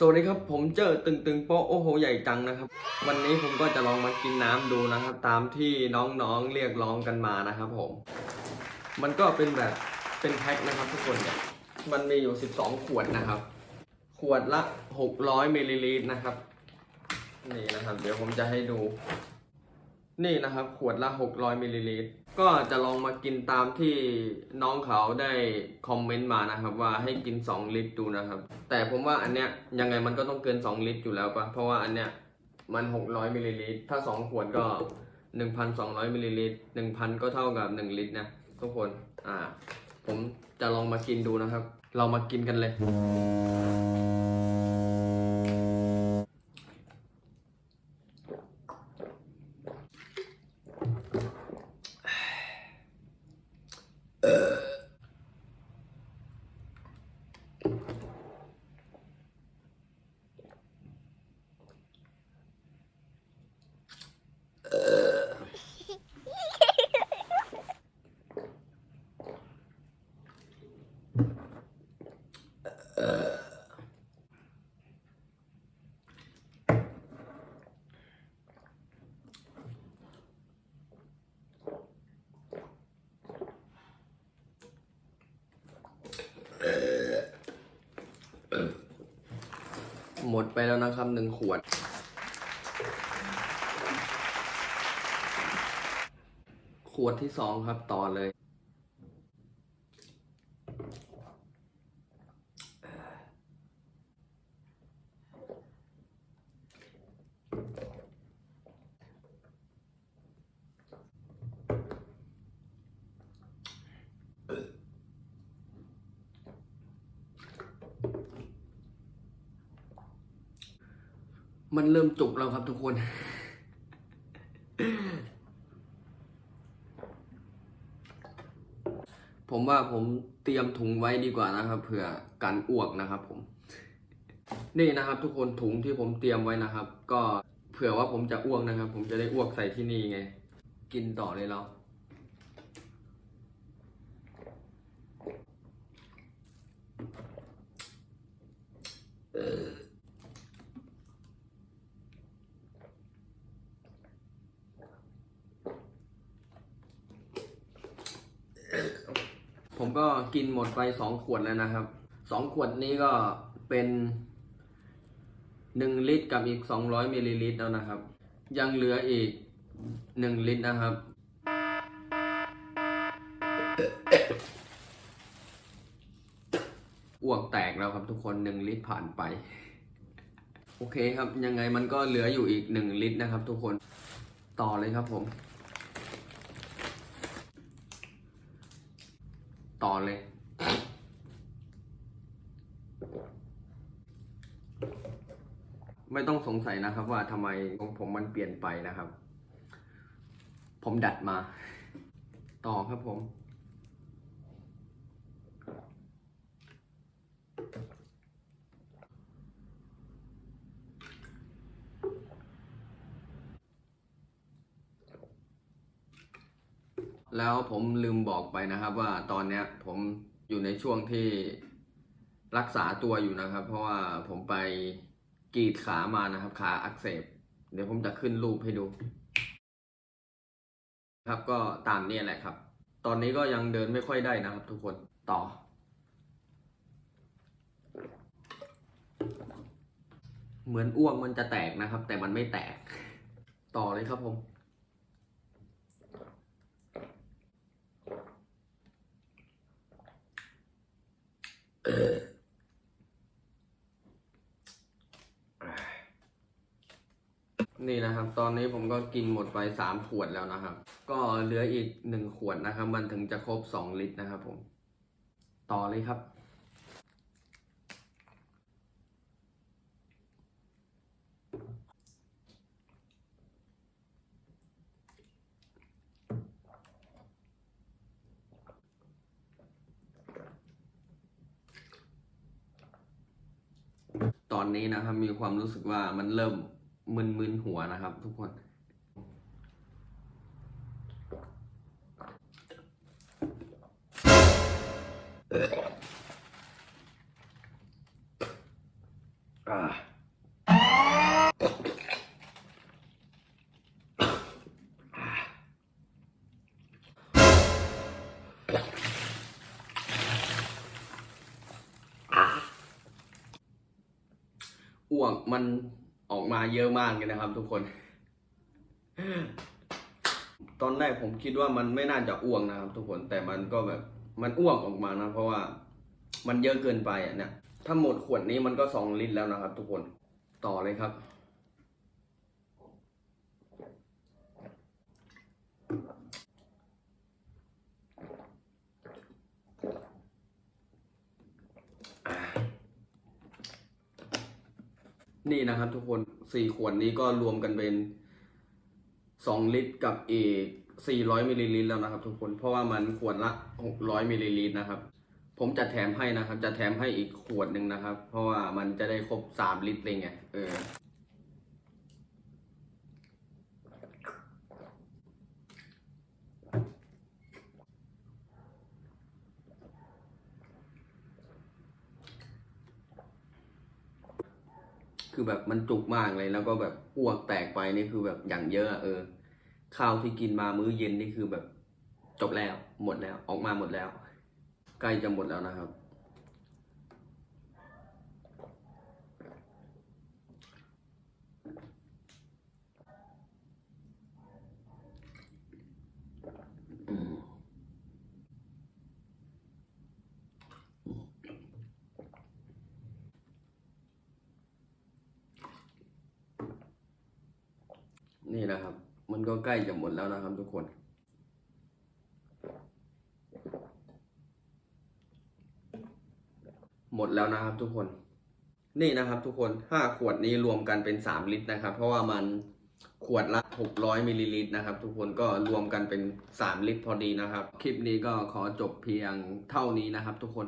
สวัสดีครับผมเจอตึงตึงโป๊ะโอ้โหใหญ่จังนะครับ วันนี้ผมก็จะลองมากินน้ำดูนะครับ ตามที่น้องๆเรียกร้องกันมานะครับผม มันก็เป็นแบบเป็นแพ็คนะครับทุกคนมันมีอยู่ 12 ขวดนะครับ ขวดละ 600มิลลิลิตรนะครับ นี่นะครับ เดี๋ยวผมจะให้ดู นี่นะครับ ขวดละ 600มิลลิลิตรก็จะลองมากินตามที่น้องเขาได้คอมเมนต์มานะครับ ว่าให้กิน 2 ลิตรดูนะครับ แต่ผมว่าอันเนี้ยยังไงมันก็ต้องเกิน 2 ลิตรอยู่แล้วปะเพราะว่าอันเนี้ยมัน 600มิลลิลิตรถ้า 2 ขวดก็ 1,200มิลลิลิตร1,000 ก็เท่ากับ 1 ลิตรนะทุกคนอ่า ผมจะลองมากินดูนะครับ เรามากินกันเลย หมดไปแล้วนะครับหนึ่งขวด ขวดที่สองครับต่อเลย มันเริ่มจุกแล้วครับทุกคน ผมว่าผมเตรียมถุงไว้ดีกว่านะครับเผื่อกันอ้วกนะครับ ผม นี่นะครับ ทุกคนถุงที่ผมเตรียมไว้นะครับ ก็เผื่อว่าผมจะอ้วกนะครับ ผมจะได้อ้วกใส่ที่นี่ไง กินต่อเลยเรา ผมก็กินหมดไปสองขวดแล้วนะครับสองขวดนี้ก็เป็นหนึ่งลิตรกับอีกสองร้อยมิลลิลิตรแล้วนะครับ ยังเหลืออีกหนึ่งลิตรนะครับ อ้วกแตกแล้วครับทุกคนหนึ่งลิตรผ่านไป โอเคครับยังไงมันก็เหลืออยู่อีกหนึ่งลิตรนะครับ ทุกคนต่อเลยครับผม ต่อเลย ไม่ต้องสงสัยนะครับ ว่าทำไมของผมมันเปลี่ยนไปนะครับ ผมดัดมา ต่อครับผม แล้วผมลืมบอกไปนะครับว่าตอนเนี้ยผมอยู่ในช่วงที่รักษาตัวอยู่นะครับ เพราะว่าผมไปกรีดขามานะครับ ขาอักเสบ เดี๋ยวผมจะขึ้นรูปให้ดู ครับก็ตามนี้แหละครับ ตอนนี้ก็ยังเดินไม่ค่อยได้นะครับ ทุกคนต่อ เหมือนอ้วกมันจะแตกนะครับ แต่มันไม่แตกต่อเลยครับผม นี่นะครับ ตอนนี้ผมก็กินหมดไปสามขวดแล้วนะครับ ก็เหลืออีกหนึ่งขวดนะครับ มันถึงจะครบสองลิตรนะครับผม ต่อเลยครับ ตอนนี้นะครับมีความรู้สึกว่ามันเริ่มมึนๆหัวนะครับ ทุกคน อ้วกมันออกมาเยอะมากเลยนะครับ ทุกคน ตอนแรกผมคิดว่ามันไม่น่าจะอ้วกนะครับ ทุกคนแต่มันก็แบบมันอ้วกออกมานะ เพราะว่ามันเยอะเกินไปอะเนี่ยถ้าหมดขวดนี้มันก็สองลิตรแล้วนะครับ ทุกคนต่อเลยครับ นี่นะครับทุกคนสี่ขวดนี้ก็รวมกันเป็นสองลิตรกับอีกสี่ร้อยมิลลิลิตรแล้วนะครับ ทุกคนเพราะว่ามันขวดละหกร้อยมิลลิลิตรนะครับ ผมจะแถมให้นะครับ จะแถมให้อีกขวดหนึ่งนะครับ เพราะว่ามันจะได้ครบสามลิตรเลยไงเออ คือแบบมันจุกมากเลยแล้วก็แบบอ้วกแตกไปนี่คือแบบอย่างเยอะอะเออข้าวที่กินมามื้อเย็นนี่คือแบบจบแล้วหมดแล้วออกมาหมดแล้ว ใกล้จะหมดแล้วนะครับ นี่นะครับ มันก็ใกล้จะหมดแล้วนะครับทุกคน หมดแล้วนะครับทุกคน นี่นะครับทุกคนห้าขวดนี้รวมกันเป็นสามลิตรนะครับ เพราะว่ามันขวดละหกร้อยมิลลิลิตรนะครับ ทุกคนก็รวมกันเป็นสามลิตรพอดีนะครับ คลิปนี้ก็ขอจบเพียงเท่านี้นะครับ ทุกคน